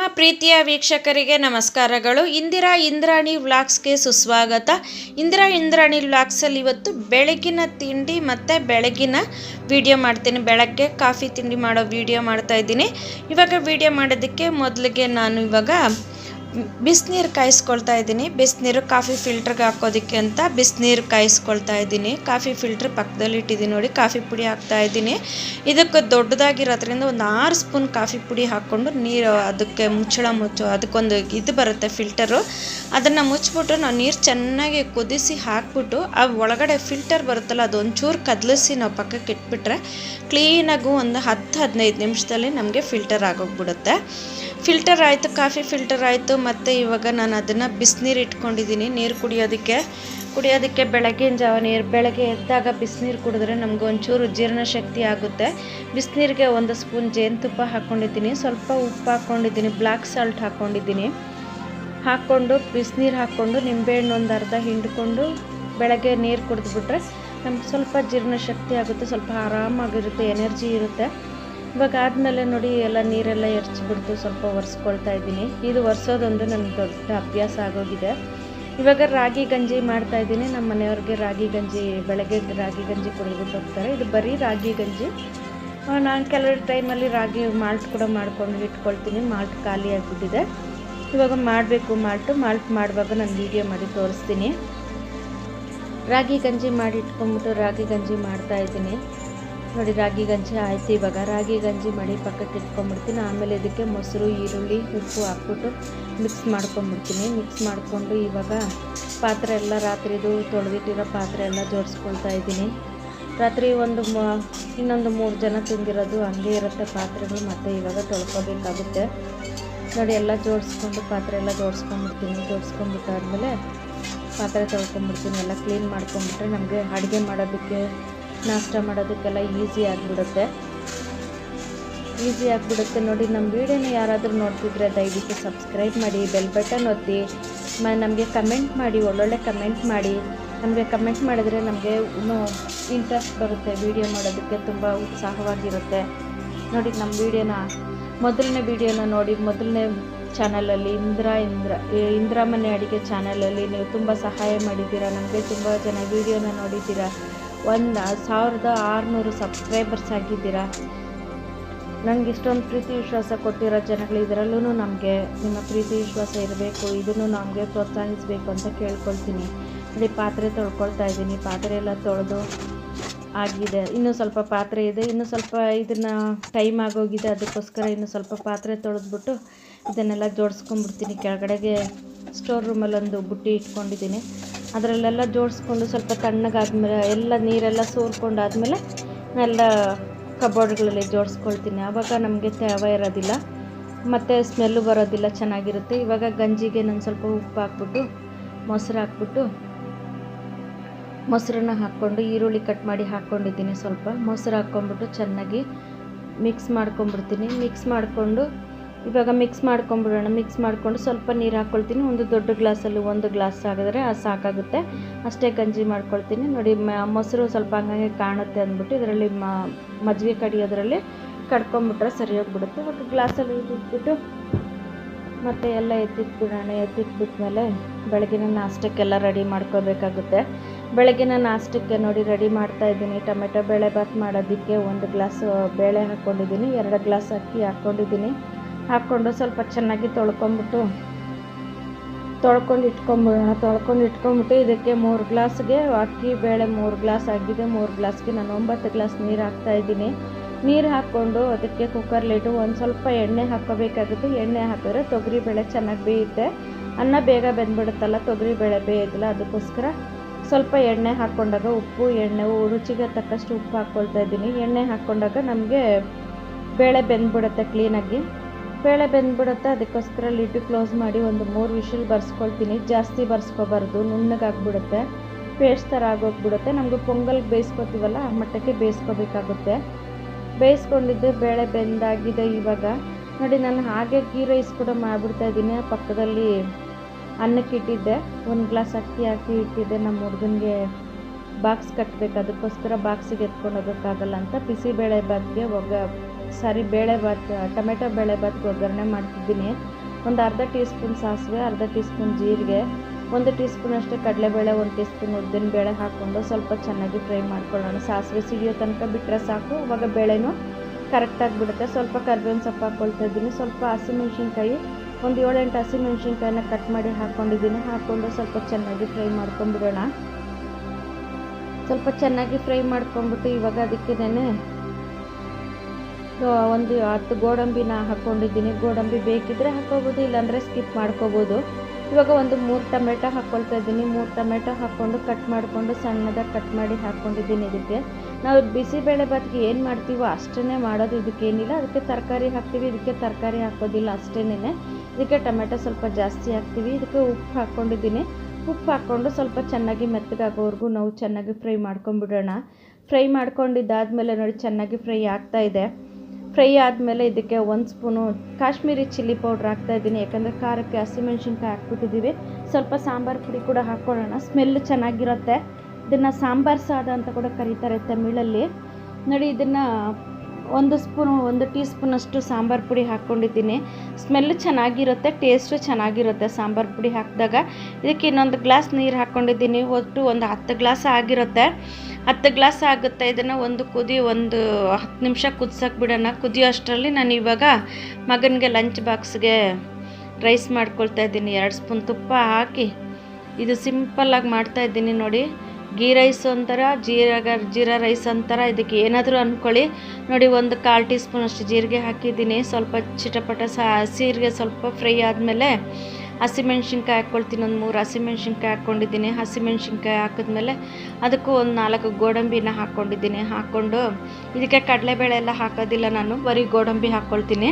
ನಮ್ಮ ಪ್ರೀತಿಯ ವೀಕ್ಷಕರಿಗೆ ನಮಸ್ಕಾರಗಳು. ಇಂದಿರಾ ಇಂದ್ರಾಣಿ ವ್ಲಾಗ್ಸ್ಗೆ ಸುಸ್ವಾಗತ. ಇಂದಿರಾ ಇಂದ್ರಾಣಿ ವ್ಲಾಗ್ಸಲ್ಲಿ ಇವತ್ತು ಬೆಳಗಿನ ತಿಂಡಿ ಮತ್ತು ಬೆಳಗಿನ ವಿಡಿಯೋ ಮಾಡ್ತೀನಿ. ಬೆಳಗ್ಗೆ ಕಾಫಿ ತಿಂಡಿ ಮಾಡೋ ವಿಡಿಯೋ ಮಾಡ್ತಾ ಇದ್ದೀನಿ. ಇವಾಗ ವಿಡಿಯೋ ಮಾಡೋದಕ್ಕೆ ಮೊದಲಿಗೆ ನಾನು ಇವಾಗ ಬಿಸಿನೀರು ಕಾಯಿಸ್ಕೊಳ್ತಾ ಇದ್ದೀನಿ. ಬಿಸಿನೀರು ಕಾಫಿ ಫಿಲ್ಟ್ರಿಗೆ ಹಾಕೋದಕ್ಕೆ ಅಂತ ಬಿಸಿನೀರು ಕಾಯಿಸ್ಕೊಳ್ತಾ ಇದ್ದೀನಿ. ಕಾಫಿ ಫಿಲ್ಟ್ರ್ ಪಕ್ಕದಲ್ಲಿ ಇಟ್ಟಿದ್ದೀನಿ ನೋಡಿ, ಕಾಫಿ ಪುಡಿ ಹಾಕ್ತಾ ಇದ್ದೀನಿ. ಇದಕ್ಕೆ ದೊಡ್ಡದಾಗಿರೋದ್ರಿಂದ ಒಂದು ಆರು ಸ್ಪೂನ್ ಕಾಫಿ ಪುಡಿ ಹಾಕ್ಕೊಂಡು ನೀರು ಅದಕ್ಕೆ ಮುಚ್ಚಳ ಮುಚ್ಚು, ಅದಕ್ಕೊಂದು ಇದು ಬರುತ್ತೆ ಫಿಲ್ಟರು. ಅದನ್ನು ಮುಚ್ಚಿಬಿಟ್ಟು ನಾವು ನೀರು ಚೆನ್ನಾಗಿ ಕುದಿಸಿ ಹಾಕ್ಬಿಟ್ಟು, ಆ ಒಳಗಡೆ ಫಿಲ್ಟರ್ ಬರುತ್ತಲ್ಲ, ಅದು ಒಂಚೂರು ಕದಲಿಸಿ ನಾವು ಪಕ್ಕಕ್ಕೆ ಇಟ್ಬಿಟ್ರೆ ಕ್ಲೀನಾಗೂ ಒಂದು ಹತ್ತು ಹದಿನೈದು ನಿಮಿಷದಲ್ಲಿ ನಮಗೆ ಫಿಲ್ಟರ್ ಆಗೋಗ್ಬಿಡುತ್ತೆ. ಫಿಲ್ಟರ್ ಆಯಿತು, ಕಾಫಿ ಫಿಲ್ಟರ್ ಆಯಿತು, ಮತ್ತು ಇವಾಗ ನಾನು ಅದನ್ನು ಬಿಸಿನೀರು ಇಟ್ಕೊಂಡಿದ್ದೀನಿ, ನೀರು ಕುಡಿಯೋದಕ್ಕೆ. ಕುಡಿಯೋದಕ್ಕೆ ಬೆಳಗ್ಗಿನ ಜಾವ ನೀರು, ಬೆಳಗ್ಗೆ ಎದ್ದಾಗ ಬಿಸಿನೀರು ಕುಡಿದ್ರೆ ನಮ್ಗೆ ಒಂಚೂರು ಜೀರ್ಣಶಕ್ತಿ ಆಗುತ್ತೆ. ಬಿಸಿನೀರಿಗೆ ಒಂದು ಸ್ಪೂನ್ ಜೇನುತುಪ್ಪ ಹಾಕ್ಕೊಂಡಿದ್ದೀನಿ ಸ್ವಲ್ಪ ಉಪ್ಪು ಹಾಕ್ಕೊಂಡಿದ್ದೀನಿ ಬ್ಲ್ಯಾಕ್ ಸಾಲ್ಟ್ ಹಾಕ್ಕೊಂಡಿದ್ದೀನಿ ಹಾಕ್ಕೊಂಡು ಬಿಸಿನೀರು ಹಾಕ್ಕೊಂಡು ನಿಂಬೆಹಣ್ಣು ಒಂದು ಅರ್ಧ ಹಿಂಡ್ಕೊಂಡು ಬೆಳಗ್ಗೆ ನೀರು ಕುಡಿದ್ಬಿಟ್ರೆ ನಮ್ಗೆ ಸ್ವಲ್ಪ ಜೀರ್ಣಶಕ್ತಿ ಆಗುತ್ತೆ, ಸ್ವಲ್ಪ ಆರಾಮಾಗಿರುತ್ತೆ, ಎನರ್ಜಿ ಇರುತ್ತೆ. ಇವಾಗ ಆದಮೇಲೆ ನೋಡಿ ಎಲ್ಲ ನೀರೆಲ್ಲ ಎರಚಿಬಿಡ್ತು ಸ್ವಲ್ಪ ಒರೆಸ್ಕೊಳ್ತಾ ಇದ್ದೀನಿ. ಇದು ಒರೆಸೋದೊಂದು ನನಗೆ ದೊಡ್ಡ ಅಭ್ಯಾಸ ಆಗೋಗಿದೆ. ಇವಾಗ ರಾಗಿ ಗಂಜಿ ಮಾಡ್ತಾ ಇದ್ದೀನಿ. ನಮ್ಮ ಮನೆಯವ್ರಿಗೆ ರಾಗಿ ಗಂಜಿ, ಬೆಳಗ್ಗೆ ರಾಗಿ ಗಂಜಿ ಕುಡಿದ್ಬಿಟ್ಟು ಹೋಗ್ತಾರೆ. ಇದು ಬರೀ ರಾಗಿ ಗಂಜಿ. ನಾನು ಕೆಲವು ಟೈಮಲ್ಲಿ ರಾಗಿ ಮಾಲ್ಟ್ ಕೂಡ ಮಾಡ್ಕೊಂಡು ಇಟ್ಕೊಳ್ತೀನಿ. ಮಾಲ್ಟ್ ಖಾಲಿ ಆಗಿಬಿಟ್ಟಿದೆ. ಇವಾಗ ಮಾಡಬೇಕು, ಮಾಲ್ಟು. ಮಾಲ್ಟ್ ಮಾಡುವಾಗ ನಾನು ವೀಡಿಯೋ ಮಾಡಿ ತೋರಿಸ್ತೀನಿ. ರಾಗಿ ಗಂಜಿ ಮಾಡಿ ಇಟ್ಕೊಂಡ್ಬಿಟ್ಟು ರಾಗಿ ಗಂಜಿ ಮಾಡ್ತಾ ಇದ್ದೀನಿ. ನೋಡಿ, ರಾಗಿ ಗಂಜಿ ಆಯಿತು ಇವಾಗ ರಾಗಿ ಗಂಜಿ ಮಡಿ ಪಕ್ಕಕ್ಕೆ ಇಟ್ಕೊಂಡ್ಬಿಡ್ತೀನಿ. ಆಮೇಲೆ ಇದಕ್ಕೆ ಮೊಸರು, ಈರುಳ್ಳಿ, ಉಪ್ಪು ಹಾಕ್ಬಿಟ್ಟು ಮಿಕ್ಸ್ ಮಾಡ್ಕೊಂಡ್ಬಿಡ್ತೀನಿ. ಮಿಕ್ಸ್ ಮಾಡಿಕೊಂಡು ಇವಾಗ ಪಾತ್ರೆ ಎಲ್ಲ ರಾತ್ರಿದು ತೊಳೆದಿಟ್ಟಿರೋ ಪಾತ್ರೆ ಎಲ್ಲ ಜೋಡಿಸ್ಕೊಳ್ತಾ ಇದ್ದೀನಿ. ರಾತ್ರಿ ಒಂದು ಮ, ಇನ್ನೊಂದು ಮೂರು ಜನ ತಿಂದಿರೋದು ಹಂಗೆ ಇರುತ್ತೆ ಪಾತ್ರೆಗಳು, ಮತ್ತು ಇವಾಗ ತೊಳ್ಕೊಬೇಕಾಗುತ್ತೆ. ನೋಡಿ, ಎಲ್ಲ ಜೋಡಿಸ್ಕೊಂಡು ಪಾತ್ರೆ ಎಲ್ಲ ಜೋಡಿಸ್ಕೊಂಡ್ಬಿಡ್ತೀನಿ. ಜೋಡಿಸ್ಕೊಂಡ್ಬಿಟ್ಟಾದ್ಮೇಲೆ ಪಾತ್ರೆ ತೊಳ್ಕೊಂಡ್ಬಿಡ್ತೀನಿ. ಎಲ್ಲ ಕ್ಲೀನ್ ಮಾಡ್ಕೊಂಬಿಟ್ರೆ ನಮಗೆ ಅಡುಗೆ ಮಾಡೋದಕ್ಕೆ ನಾಷ್ಟ ಮಾಡೋದಕ್ಕೆಲ್ಲ ಈಸಿ ಆಗಿಬಿಡುತ್ತೆ. ಈಸಿ ಆಗಿಬಿಡುತ್ತೆ ನೋಡಿ, ನಮ್ಮ ವೀಡಿಯೋನ ಯಾರಾದರೂ ನೋಡ್ತಿದ್ರೆ ದಯವಿಟ್ಟು ಸಬ್ಸ್ಕ್ರೈಬ್ ಮಾಡಿ ಬೆಲ್ ಬಟನ್ ಒತ್ತಿ, ಮ, ನಮಗೆ ಕಮೆಂಟ್ ಮಾಡಿ, ಒಳ್ಳೊಳ್ಳೆ ಕಮೆಂಟ್ ಮಾಡಿ. ನಮಗೆ ಕಮೆಂಟ್ ಮಾಡಿದರೆ ನಮಗೆ ಇನ್ನೂ ಇಂಟ್ರೆಸ್ಟ್ ಬರುತ್ತೆ ವೀಡಿಯೋ ಮಾಡೋದಕ್ಕೆ ತುಂಬ ಉತ್ಸಾಹವಾಗಿರುತ್ತೆ. ನೋಡಿ, ನಮ್ಮ ವೀಡಿಯೋನ ಮೊದಲನೇ ವೀಡಿಯೋನ ನೋಡಿ, ಮೊದಲನೇ ಚಾನಲಲ್ಲಿ ಇಂದ್ರಾ, ಇಂದ್ರ ಇಂದ್ರಾಮನೆ ಅಡುಗೆ ಚಾನಲಲ್ಲಿ ನೀವು ತುಂಬ ಸಹಾಯ ಮಾಡಿದ್ದೀರಾ, ನಮಗೆ ತುಂಬ ಜನ ವೀಡಿಯೋನ ನೋಡಿದ್ದೀರಾ. ಒಂದು ಸಾವಿರದ ಆರುನೂರು ಸಬ್ಸ್ಕ್ರೈಬರ್ಸ್ ಆಗಿದ್ದೀರಾ? ನನಗೆ ಇಷ್ಟೊಂದು ಪ್ರೀತಿ ವಿಶ್ವಾಸ ಕೊಟ್ಟಿರೋ ಜನಗಳು ಇದರಲ್ಲೂ ನಮಗೆ ನಿಮ್ಮ ಪ್ರೀತಿ ವಿಶ್ವಾಸ ಇರಬೇಕು, ಇದನ್ನು ನಮಗೆ ಪ್ರೋತ್ಸಾಹಿಸಬೇಕು ಅಂತ ಕೇಳ್ಕೊಳ್ತೀನಿ. ಇಲ್ಲಿ ಪಾತ್ರೆ ತೊಳ್ಕೊಳ್ತಾ ಇದ್ದೀನಿ, ಪಾತ್ರೆ ಎಲ್ಲ ತೊಳೆದು ಆಗಿದೆ. ಇನ್ನೂ ಸ್ವಲ್ಪ ಪಾತ್ರೆ ಇದೆ, ಇನ್ನೂ ಸ್ವಲ್ಪ ಇದನ್ನು ಟೈಮ್ ಆಗೋಗಿದೆ, ಅದಕ್ಕೋಸ್ಕರ ಇನ್ನೂ ಸ್ವಲ್ಪ ಪಾತ್ರೆ ತೊಳೆದ್ಬಿಟ್ಟು ಇದನ್ನೆಲ್ಲ ಜೋಡಿಸ್ಕೊಂಡ್ಬಿಡ್ತೀನಿ. ಕೆಳಗಡೆಗೆ ಸ್ಟೋರ್ ರೂಮಲ್ಲೊಂದು ಬುಟ್ಟಿ ಇಟ್ಕೊಂಡಿದ್ದೀನಿ. ಅದರಲ್ಲೆಲ್ಲ ಜೋಡಿಸ್ಕೊಂಡು ಸ್ವಲ್ಪ ತಣ್ಣಗಾದ್ಮೇಲೆ ಎಲ್ಲ ನೀರೆಲ್ಲ ಸೋರ್ಕೊಂಡಾದ್ಮೇಲೆ ಎಲ್ಲ ಕಬೋರ್ಡ್ಗಳಲ್ಲಿ ಜೋಡಿಸ್ಕೊಳ್ತೀನಿ. ಆವಾಗ ನಮಗೆ ತೇವ ಇರೋದಿಲ್ಲ. ಮತ್ತು ಸ್ಮೆಲ್ಲು ಬರೋದಿಲ್ಲ, ಚೆನ್ನಾಗಿರುತ್ತೆ. ಇವಾಗ ಗಂಜಿಗೆ ನಾನು ಸ್ವಲ್ಪ ಉಪ್ಪು ಹಾಕ್ಬಿಟ್ಟು, ಮೊಸರು ಹಾಕ್ಬಿಟ್ಟು, ಮೊಸರನ್ನ ಹಾಕ್ಕೊಂಡು, ಈರುಳ್ಳಿ ಕಟ್ ಮಾಡಿ ಹಾಕ್ಕೊಂಡಿದ್ದೀನಿ ಸ್ವಲ್ಪ. ಮೊಸರು ಹಾಕ್ಕೊಂಬಿಟ್ಟು ಚೆನ್ನಾಗಿ ಮಿಕ್ಸ್ ಮಾಡ್ಕೊಂಬಿಡ್ತೀನಿ ಮಿಕ್ಸ್ ಮಾಡಿಕೊಂಡು ಇವಾಗ ಮಿಕ್ಸ್ ಮಾಡ್ಕೊಂಬಿಡೋಣ. ಮಿಕ್ಸ್ ಮಾಡಿಕೊಂಡು ಸ್ವಲ್ಪ ನೀರು ಹಾಕ್ಕೊಳ್ತೀನಿ ಒಂದು ದೊಡ್ಡ ಗ್ಲಾಸಲ್ಲಿ ಒಂದು ಗ್ಲಾಸ್ ಆಗಿದ್ರೆ ಅದು ಸಾಕಾಗುತ್ತೆ. ಅಷ್ಟೇ ಗಂಜಿ ಮಾಡ್ಕೊಳ್ತೀನಿ. ನೋಡಿ ಮೊಸರು ಸ್ವಲ್ಪ ಹಂಗಾಗಿ ಕಾಣುತ್ತೆ ಅಂದ್ಬಿಟ್ಟು ಇದರಲ್ಲಿ ಮಜ್ಜಿಗೆ ಕಡಿಯೋದ್ರಲ್ಲಿ ಕಡ್ಕೊಂಬಿಟ್ರೆ ಸರಿ ಹೋಗ್ಬಿಡುತ್ತೆ. ಇವಾಗ ಗ್ಲಾಸಲ್ಲಿ ಇದ್ಬಿಟ್ಟು ಮತ್ತು ಎಲ್ಲ ಎತ್ತಿಟ್ಬಿಡೋಣ. ಎತ್ತಿಟ್ಬಿಟ್ಮೇಲೆ ಬೆಳಗಿನ ನಾಷ್ಟಕ್ಕೆಲ್ಲ ರೆಡಿ ಮಾಡ್ಕೋಬೇಕಾಗುತ್ತೆ. ಬೆಳಗಿನ ನಾಷ್ಟಕ್ಕೆ ನೋಡಿ ರೆಡಿ ಮಾಡ್ತಾ ಇದ್ದೀನಿ. ಟೊಮೆಟೊ, ಬೇಳೆ ಬಾತ್ ಮಾಡೋದಕ್ಕೆ ಒಂದು ಗ್ಲಾಸ್ ಬೇಳೆ ಹಾಕ್ಕೊಂಡಿದ್ದೀನಿ. ಎರಡು ಗ್ಲಾಸ್ ಅಕ್ಕಿ ಹಾಕ್ಕೊಂಡಿದ್ದೀನಿ. ಹಾಕ್ಕೊಂಡು ಸ್ವಲ್ಪ ಚೆನ್ನಾಗಿ ತೊಳ್ಕೊಂಬಿಟ್ಟು, ತೊಳ್ಕೊಂಡು ಇಟ್ಕೊಂಬಿಡೋಣ ತೊಳ್ಕೊಂಡು ಇಟ್ಕೊಂಬಿಟ್ಟು ಇದಕ್ಕೆ ಮೂರು ಗ್ಲಾಸ್ಗೆ ಅಕ್ಕಿ ಬೇಳೆ ಮೂರು ಗ್ಲಾಸ್ ಆಗಿದೆ. ಮೂರು ಗ್ಲಾಸ್ಗೆ ನಾನು ಒಂಬತ್ತು ಗ್ಲಾಸ್ ನೀರು ಹಾಕ್ತಾಯಿದ್ದೀನಿ ನೀರು ಹಾಕ್ಕೊಂಡು ಅದಕ್ಕೆ ಕುಕ್ಕರ್ಲಿಟ್ಟು ಒಂದು ಸ್ವಲ್ಪ ಎಣ್ಣೆ ಹಾಕೋಬೇಕಾಗುತ್ತೆ ಎಣ್ಣೆ ಹಾಕಿದ್ರೆ ತೊಗರಿ ಬೇಳೆ ಚೆನ್ನಾಗಿ ಬೇಯುತ್ತೆ. ಅನ್ನ ಬೇಗ ಬೆಂದ್ಬಿಡುತ್ತಲ್ಲ ತೊಗರಿಬೇಳೆ ಬೇಯೋದಿಲ್ಲ ಅದಕ್ಕೋಸ್ಕರ ಸ್ವಲ್ಪ ಎಣ್ಣೆ ಹಾಕ್ಕೊಂಡಾಗ ಉಪ್ಪು, ಎಣ್ಣೆ, ರುಚಿಗೆ ತಕ್ಕಷ್ಟು ಉಪ್ಪು ಹಾಕ್ಕೊಳ್ತಾ ಇದ್ದೀನಿ. ಎಣ್ಣೆ ಹಾಕ್ಕೊಂಡಾಗ ನಮಗೆ ಬೇಳೆ ಬೆಂದ್ಬಿಡುತ್ತೆ ಕ್ಲೀನಾಗಿ ಬೇಳೆ ಬೆಂದ್ಬಿಡುತ್ತೆ ಅದಕ್ಕೋಸ್ಕರ ಲಿಡ್ ಕ್ಲೋಸ್ ಮಾಡಿ ಒಂದು ಮೂರು ವಿಷಲ್ ಬರ್ಸ್ಕೊಳ್ತೀನಿ. ಜಾಸ್ತಿ ಬರ್ಸ್ಕೊಬಾರ್ದು, ನುಣ್ಣಗಾಗ್ಬಿಡುತ್ತೆ, ಪೇಸ್ಟ್ ಥರ ಆಗೋಗ್ಬಿಡುತ್ತೆ. ನಮಗೆ ಪೊಂಗಲ್ಗೆ ಬೇಯಿಸ್ಕೊತೀವಲ್ಲ, ಆ ಮಟ್ಟಕ್ಕೆ ಬೇಯಿಸ್ಕೋಬೇಕಾಗುತ್ತೆ. ಬೇಯಿಸ್ಕೊಂಡಿದ್ದೆ ಬೇಳೆ ಬೆಂದಾಗಿದೆ ಇವಾಗ. ನೋಡಿ, ನಾನು ಹಾಗೆ ಗೀ ರೈಸ್ ಕೂಡ ಮಾಡಿಬಿಡ್ತಾ ಇದ್ದೀನಿ. ಪಕ್ಕದಲ್ಲಿ ಅನ್ನಕ್ಕೆ ಇಟ್ಟಿದ್ದೆ. ಒಂದು ಗ್ಲಾಸ್ ಅಕ್ಕಿ ಹಾಕಿ ಇಟ್ಟಿದ್ದೆ. ನಮ್ಮ ಹುಡುಗನಿಗೆ ಬಾಕ್ಸ್ ಕಟ್ಟಬೇಕು ಅದಕ್ಕೋಸ್ಕರ ಬಾಕ್ಸಿಗೆ ಎತ್ಕೊಂಡು ಹೋಗೋಕ್ಕಾಗಲ್ಲ ಅಂತ. ಬಿಸಿಬೇಳೆ ಬಾತ್ಗೆ ಒಗ್ಗ ಸಾರಿ ಬೇಳೆ ಬಾತ್ ಟೊಮೆಟೊ ಬೇಳೆ ಬಾತ್ ಒಗ್ಗರಣೆ ಮಾಡ್ತಿದ್ದೀನಿ. ಒಂದು ಅರ್ಧ ಟೀ ಸ್ಪೂನ್ ಸಾಸಿವೆ, ಅರ್ಧ ಟೀ ಸ್ಪೂನ್ ಜೀರಿಗೆ, ಒಂದು ಟೀ ಸ್ಪೂನ್ ಅಷ್ಟೇ ಕಡಲೆಬೇಳೆ, ಒಂದು ಟೀ ಸ್ಪೂನ್ ಉದ್ದಿನ ಬೇಳೆ ಹಾಕ್ಕೊಂಡು ಸ್ವಲ್ಪ ಚೆನ್ನಾಗಿ ಫ್ರೈ ಮಾಡ್ಕೊಳ್ಳೋಣ. ಸಾಸಿವೆ ಸಿಡಿಯೋ ತನಕ ಬಿಟ್ಟರೆ ಸಾಕು, ಅವಾಗ ಬೇಳೆನೂ ಕರೆಕ್ಟಾಗಿ ಬಿಡುತ್ತೆ. ಸ್ವಲ್ಪ ಕರ್ಬೇವಿನ ಸೊಪ್ಪು ಹಾಕ್ಕೊಳ್ತಾ ಇದ್ದೀನಿ. ಸ್ವಲ್ಪ ಹಸಿಮೆಣ್ಸಿನ್ಕಾಯಿ, ಒಂದು ಏಳೆಂಟು ಹಸಿಮೆಣ್ಸಿನ್ಕಾಯಿನ ಕಟ್ ಮಾಡಿ ಹಾಕ್ಕೊಂಡಿದ್ದೀನಿ ಹಾಕ್ಕೊಂಡು ಸ್ವಲ್ಪ ಚೆನ್ನಾಗಿ ಫ್ರೈ ಮಾಡ್ಕೊಂಡ್ಬಿಡೋಣ ಸ್ವಲ್ಪ ಚೆನ್ನಾಗಿ ಫ್ರೈ ಮಾಡ್ಕೊಂಡ್ಬಿಟ್ಟು ಇವಾಗ ಅದಕ್ಕೇನೆ ಒಂದು ಹತ್ತು ಗೋಡಂಬಿನ ಹಾಕ್ಕೊಂಡಿದ್ದೀನಿ ಗೋಡಂಬಿ ಬೇಕಿದ್ದರೆ ಹಾಕ್ಕೋಬೋದು ಇಲ್ಲಾಂದರೆ ಸ್ಕಿಪ್ ಮಾಡ್ಕೋಬೋದು. ಇವಾಗ ಒಂದು ಮೂರು ಟೊಮೆಟೊ ಹಾಕ್ಕೊಳ್ತಾ ಇದ್ದೀನಿ. ಮೂರು ಟೊಮೆಟೊ ಹಾಕ್ಕೊಂಡು ಕಟ್ ಮಾಡಿಕೊಂಡು ಸಣ್ಣದಾಗಿ ಕಟ್ ಮಾಡಿ ಹಾಕ್ಕೊಂಡಿದ್ದೀನಿ ಇದಕ್ಕೆ. ನಾವು ಬಿಸಿಬೇಳೆ ಭಾತ್ಗೆ ಏನು ಮಾಡ್ತೀವೋ ಅಷ್ಟೇ ಮಾಡೋದು. ಇದಕ್ಕೇನಿಲ್ಲ. ಅದಕ್ಕೆ ತರಕಾರಿ ಹಾಕ್ತೀವಿ. ಇದಕ್ಕೆ ತರಕಾರಿ ಹಾಕೋದಿಲ್ಲ ಅಷ್ಟೇನೆ ಇದಕ್ಕೆ ಟೊಮೆಟೊ ಸ್ವಲ್ಪ ಜಾಸ್ತಿ ಹಾಕ್ತೀವಿ. ಇದಕ್ಕೆ ಉಪ್ಪು ಹಾಕ್ಕೊಂಡಿದ್ದೀನಿ ಉಪ್ಪು ಹಾಕ್ಕೊಂಡು ಸ್ವಲ್ಪ ಚೆನ್ನಾಗಿ ಮೆತ್ತಗಾಗೋವರೆಗೂ ನಾವು ಚೆನ್ನಾಗಿ ಫ್ರೈ ಮಾಡ್ಕೊಂಬಿಡೋಣ. ಫ್ರೈ ಮಾಡ್ಕೊಂಡಿದ್ದಾದಮೇಲೆ ನೋಡಿ, ಚೆನ್ನಾಗಿ ಫ್ರೈ ಆಗ್ತಾ ಇದೆ. ಫ್ರೈ ಆದಮೇಲೆ ಇದಕ್ಕೆ ಒಂದು ಸ್ಪೂನು ಕಾಶ್ಮೀರಿ ಚಿಲ್ಲಿ ಪೌಡ್ರ್ ಹಾಕ್ತಾಯಿದ್ದೀನಿ ಯಾಕಂದರೆ ಖಾರಕ್ಕೆ ಹಸಿಮೆಣ್ಸಿನ್ಕಾಯಿ ಹಾಕ್ಬಿಟ್ಟಿದ್ದೀವಿ. ಸ್ವಲ್ಪ ಸಾಂಬಾರು ಪುಡಿ ಕೂಡ ಹಾಕ್ಕೊಳ್ಳೋಣ. ಸ್ಮೆಲ್ ಚೆನ್ನಾಗಿರುತ್ತೆ. ಇದನ್ನು ಸಾಂಬಾರು ಸಾದ ಅಂತ ಕೂಡ ಕರೀತಾರೆ ತಮಿಳಲ್ಲಿ. ನೋಡಿ, ಇದನ್ನು ಒಂದು ಸ್ಪೂನು, ಒಂದು ಟೀ ಸ್ಪೂನಷ್ಟು ಸಾಂಬಾರು ಪುಡಿ ಹಾಕ್ಕೊಂಡಿದ್ದೀನಿ. ಸ್ಮೆಲ್ ಚೆನ್ನಾಗಿರುತ್ತೆ, ಟೇಸ್ಟು ಚೆನ್ನಾಗಿರುತ್ತೆ ಸಾಂಬಾರು ಪುಡಿ ಹಾಕಿದಾಗ. ಇದಕ್ಕೆ ಇನ್ನೊಂದು ಗ್ಲಾಸ್ ನೀರು ಹಾಕ್ಕೊಂಡಿದ್ದೀನಿ, ಒಟ್ಟು ಒಂದು ಹತ್ತು ಗ್ಲಾಸ್ ಆಗಿರುತ್ತೆ. ಹತ್ತು ಗ್ಲಾಸ್ ಆಗುತ್ತೆ, ಇದನ್ನು ಒಂದು ಕುದಿ, ಒಂದು ಹತ್ತು ನಿಮಿಷ ಕುದಿಸೋಕೆ ಬಿಡೋಣ. ಕುದಿಯೋ ಅಷ್ಟರಲ್ಲಿ ನಾನು ಇವಾಗ ಮಗನಿಗೆ ಲಂಚ್ ಬಾಕ್ಸ್ಗೆ ರೈಸ್ ಮಾಡ್ಕೊಳ್ತಾ ಇದ್ದೀನಿ. ಎರಡು ಸ್ಪೂನ್ ತುಪ್ಪ ಹಾಕಿ, ಇದು ಸಿಂಪಲ್ಲಾಗಿ ಮಾಡ್ತಾ ಇದ್ದೀನಿ ನೋಡಿ. ಗೀ ರೈಸ್ ಒಂಥರ ಜೀರಗ ಜೀರಾ ರೈಸ್ ಒಂಥರ ಇದಕ್ಕೆ ಏನಾದರೂ ಅಂದ್ಕೊಳ್ಳಿ ನೋಡಿ, ಒಂದು ಕಾಲು ಟೀ ಸ್ಪೂನ್ ಅಷ್ಟು ಜೀರಿಗೆ ಹಾಕಿದ್ದೀನಿ. ಸ್ವಲ್ಪ ಚಿಟಪಟ ಸಹ ಸೀರಿಗೆ ಸ್ವಲ್ಪ ಫ್ರೈ ಆದಮೇಲೆ ಹಸಿಮೆಣ್ಸಿನ್ಕಾಯಿ ಹಾಕ್ಕೊಳ್ತೀನಿ. ಒಂದು ಮೂರು ಹಸಿಮೆಣ್ಸಿನ್ಕಾಯಿ ಹಾಕ್ಕೊಂಡಿದ್ದೀನಿ. ಹಸಿಮೆಣ್ಸಿನ್ಕಾಯಿ ಹಾಕಿದ್ಮೇಲೆ ಅದಕ್ಕೂ ಒಂದು ನಾಲ್ಕು ಗೋಡಂಬಿನ ಹಾಕ್ಕೊಂಡಿದ್ದೀನಿ. ಹಾಕ್ಕೊಂಡು ಇದಕ್ಕೆ ಕಡಲೆಬೇಳೆ ಎಲ್ಲ ಹಾಕೋದಿಲ್ಲ ನಾನು. ಬರೀ ಗೋಡಂಬಿ ಹಾಕ್ಕೊಳ್ತೀನಿ.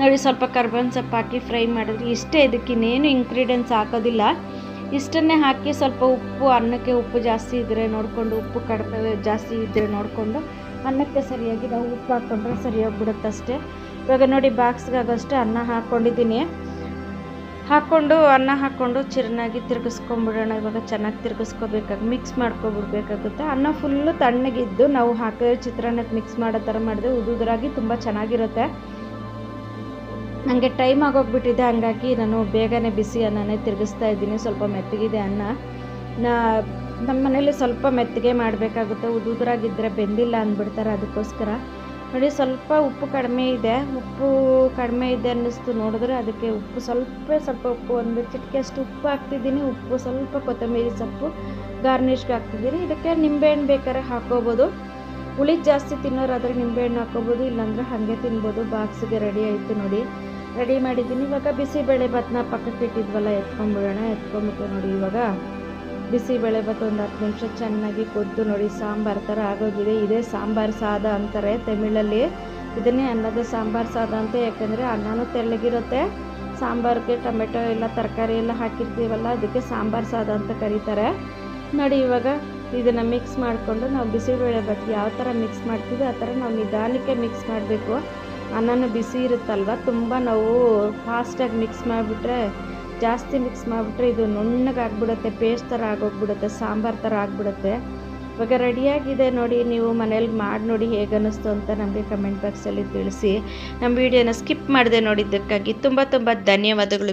ನೋಡಿ, ಸ್ವಲ್ಪ ಕರ್ಬೇವಿನ ಸೊಪ್ಪು ಹಾಕಿ ಫ್ರೈ ಮಾಡಿದ್ರೆ ಇಷ್ಟೇ. ಇದಕ್ಕಿನ್ನೇನು ಇಂಗ್ರೀಡಿಯೆಂಟ್ಸ್ ಹಾಕೋದಿಲ್ಲ. ಇಷ್ಟನ್ನೇ ಹಾಕಿ ಸ್ವಲ್ಪ ಉಪ್ಪು, ಅನ್ನಕ್ಕೆ ಉಪ್ಪು ಜಾಸ್ತಿ ಇದ್ದರೆ ನೋಡಿಕೊಂಡು ಉಪ್ಪು ಕಡಿಮೆ ಜಾಸ್ತಿ ಇದ್ದರೆ ನೋಡಿಕೊಂಡು ಅನ್ನಕ್ಕೆ ಸರಿಯಾಗಿ ನಾವು ಉಪ್ಪು ಹಾಕ್ಕೊಂಡ್ರೆ ಸರಿಯಾಗಿ ಬಿಡುತ್ತೆ ಅಷ್ಟೇ. ಇವಾಗ ನೋಡಿ ಬಾಕ್ಸ್ಗಾಗಷ್ಟೇ ಅನ್ನ ಹಾಕ್ಕೊಂಡಿದ್ದೀನಿ ಹಾಕ್ಕೊಂಡು ಅನ್ನ ಹಾಕ್ಕೊಂಡು ಚೆನ್ನಾಗಿ ತಿರುಗಿಸ್ಕೊಂಬಿಡೋಣ. ಇವಾಗ ಚೆನ್ನಾಗಿ ತಿರುಗಿಸ್ಕೋಬೇಕಾಗಿ ಮಿಕ್ಸ್ ಮಾಡ್ಕೊಬಿಡ್ಬೇಕಾಗುತ್ತೆ. ಅನ್ನ ಫುಲ್ಲು ತಣ್ಣಗಿದ್ದು ನಾವು ಹಾಕಿದ್ರೆ ಚಿತ್ರಾನ್ನಕ್ಕೆ ಮಿಕ್ಸ್ ಮಾಡೋ ಥರ ಮಾಡಿದ್ರೆ ಉದುರಾಗಿ ತುಂಬ ಚೆನ್ನಾಗಿರುತ್ತೆ. ನನಗೆ ಟೈಮ್ ಆಗೋಗ್ಬಿಟ್ಟಿದೆ, ಹಂಗಾಗಿ ನಾನು ಬೇಗನೆ ಬಿಸಿ ಅನ್ನನೇ ತಿರುಗಿಸ್ತಾ ಇದ್ದೀನಿ. ಸ್ವಲ್ಪ ಮೆತ್ತಗಿದೆ ಅನ್ನ. ನಾ ನಮ್ಮ ಮನೇಲಿ ಸ್ವಲ್ಪ ಮೆತ್ತಗೆ ಮಾಡಬೇಕಾಗುತ್ತೆ. ಉದುರಾಗಿದ್ದರೆ ಬೆಂದಿಲ್ಲ ಅಂದ್ಬಿಡ್ತಾರೆ ಅದಕ್ಕೋಸ್ಕರ. ನೋಡಿ, ಸ್ವಲ್ಪ ಉಪ್ಪು ಕಡಿಮೆ ಇದೆ. ಉಪ್ಪು ಕಡಿಮೆ ಇದೆ ಅನ್ನಿಸ್ತು ನೋಡಿದ್ರೆ ಅದಕ್ಕೆ ಉಪ್ಪು ಸ್ವಲ್ಪ ಸ್ವಲ್ಪ ಉಪ್ಪು, ಒಂದು ಚಿಟಿಕೆಯಷ್ಟು ಉಪ್ಪು ಹಾಕ್ತಿದ್ದೀನಿ. ಉಪ್ಪು ಸ್ವಲ್ಪ ಕೊತ್ತಂಬರಿ ಸೊಪ್ಪು ಗಾರ್ನಿಷ್ಗೆ ಹಾಕ್ತಿದ್ದೀನಿ. ಇದಕ್ಕೆ ನಿಂಬೆಹಣ್ಣು ಬೇಕಾದ್ರೆ ಹಾಕೋಬೋದು ಹುಳಿ ಜಾಸ್ತಿ ತಿನ್ನೋರಾದರೆ ನಿಂಬೆಹಣ್ಣು ಹಾಕೋಬೋದು ಇಲ್ಲಾಂದರೆ ಹಾಗೆ ತಿನ್ಬೋದು. ಬಾಕ್ಸಿಗೆ ರೆಡಿ ಆಯಿತು ನೋಡಿ. ರೆಡಿ ಮಾಡಿದ್ದೀನಿ. ಇವಾಗ ಬಿಸಿಬೇಳೆ ಭಾತನ ಪಕ್ಕಕ್ಕೆ ಇಟ್ಟಿದ್ವಲ್ಲ, ಎತ್ಕೊಂಡ್ಬಿಡೋಣ. ಎತ್ಕೊಂಡ್ಬಿಟ್ಟು ನೋಡಿ ಇವಾಗ ಬಿಸಿಬೇಳೆ ಭಾತ್ ಒಂದು ಹತ್ತು ನಿಮಿಷ ಚೆನ್ನಾಗಿ ಕೊದ್ದು ನೋಡಿ. ಸಾಂಬಾರು ಥರ ಆಗೋಗಿದೆ. ಇದೇ ಸಾಂಬಾರು ಸಾದ ಅಂತಾರೆ ತಮಿಳಲ್ಲಿ. ಇದನ್ನೇ ಅನ್ನದ ಸಾಂಬಾರು ಸಾದ ಅಂತ, ಯಾಕಂದರೆ ಅನ್ನನೂ ತೆಳ್ಳಗಿರುತ್ತೆ. ಸಾಂಬಾರಿಗೆ ಟೊಮೆಟೊ ಎಲ್ಲ, ತರಕಾರಿ ಎಲ್ಲ ಹಾಕಿರ್ತೀವಲ್ಲ, ಅದಕ್ಕೆ ಸಾಂಬಾರು ಸಾದ ಅಂತ ಕರೀತಾರೆ. ನೋಡಿ ಇವಾಗ ಇದನ್ನು ಮಿಕ್ಸ್ ಮಾಡಿಕೊಂಡು ನಾವು ಬಿಸಿಬೇಳೆ ಭಾತ್ ಯಾವ ಥರ ಮಿಕ್ಸ್ ಮಾಡ್ತೀವಿ, ಆ ಥರ ನಾವು ನಿಧಾನಕ್ಕೆ ಮಿಕ್ಸ್ ಮಾಡಬೇಕು. ಅನ್ನನೂ ಬಿಸಿ ಇರುತ್ತಲ್ವ, ತುಂಬ ನಾವು ಫಾಸ್ಟಾಗಿ ಮಿಕ್ಸ್ ಮಾಡಿಬಿಟ್ರೆ, ಜಾಸ್ತಿ ಮಿಕ್ಸ್ ಮಾಡಿಬಿಟ್ರೆ ಇದು ನುಣ್ಣಗಾಗ್ಬಿಡುತ್ತೆ ಪೇಸ್ಟ್ ಥರ ಆಗೋಗ್ಬಿಡುತ್ತೆ, ಸಾಂಬಾರು ಥರ ಆಗಿಬಿಡುತ್ತೆ. ಇವಾಗ ರೆಡಿಯಾಗಿದೆ ನೋಡಿ, ನೀವು ಮನೇಲಿ ಮಾಡಿ ನೋಡಿ ಹೇಗೆ ಅನ್ನಿಸ್ತು ಅಂತ ನಮಗೆ ಕಮೆಂಟ್ ಬಾಕ್ಸಲ್ಲಿ ತಿಳಿಸಿ. ನಮ್ಮ ವಿಡಿಯೋನ ಸ್ಕಿಪ್ ಮಾಡಿದೆ ನೋಡಿದ್ದಕ್ಕಾಗಿ ತುಂಬ ತುಂಬ ಧನ್ಯವಾದಗಳು